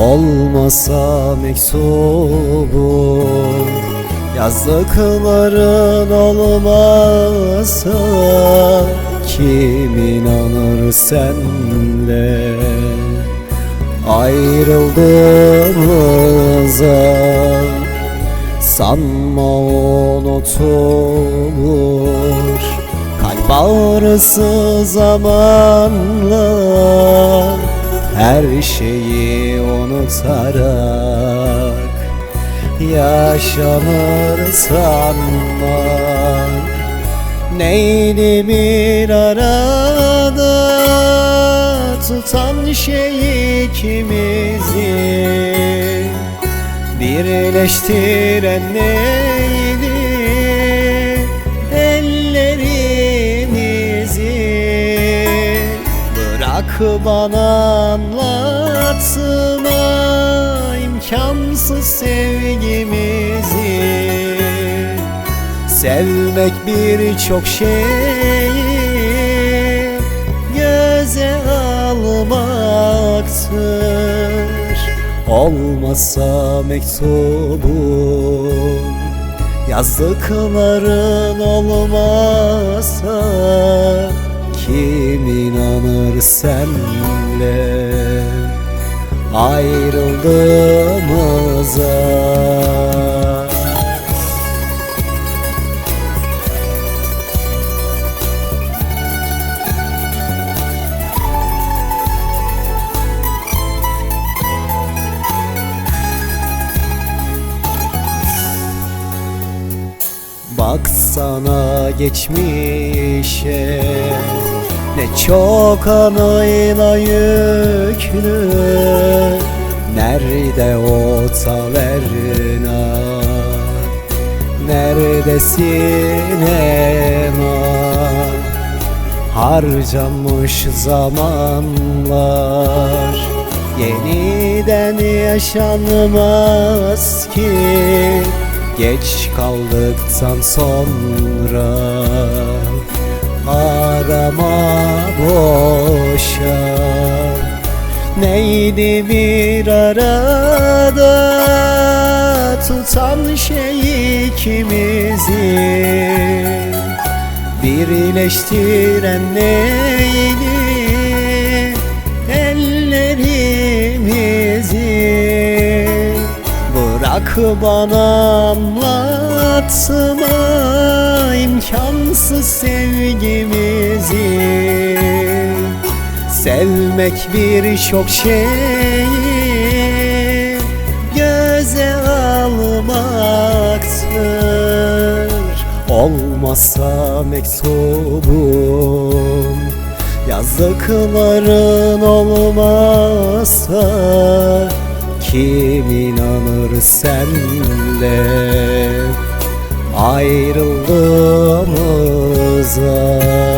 Olmasa mektubun Yazdıkların olmasa Kim inanır senle? Ayrıldığımıza Sanma unutulur Kalp ağrısı zamanla Her şeyi unutarak Yaşanır sanma Neydi bir arada Tutan şey ikimizi Birleştiren neydi Bırak bana anlatma imkansız sevgimizi. Sevmek birçok şeyi göze almaktır. Olmasa mektubun Yazdıkların olmasa Ayrıldığımıza. Baksana geçmişe Ne çok anıyla yüklü Nerede o taverna Nerede sinema Harcanmış zamanlar. Yeniden yaşanmaz ki. Geç kaldıktan sonra Arama boşa Neydi bir arada Tutan şey ikimizi? Birleştiren neydi ellerimizi? Bırak bana anlatma imkansız sevgimizi Sevmek birçok şeyi göze almaktır. Olmasa mektubun Yazdıkların olmazsa Kim inanır senle? Ayrıldığımıza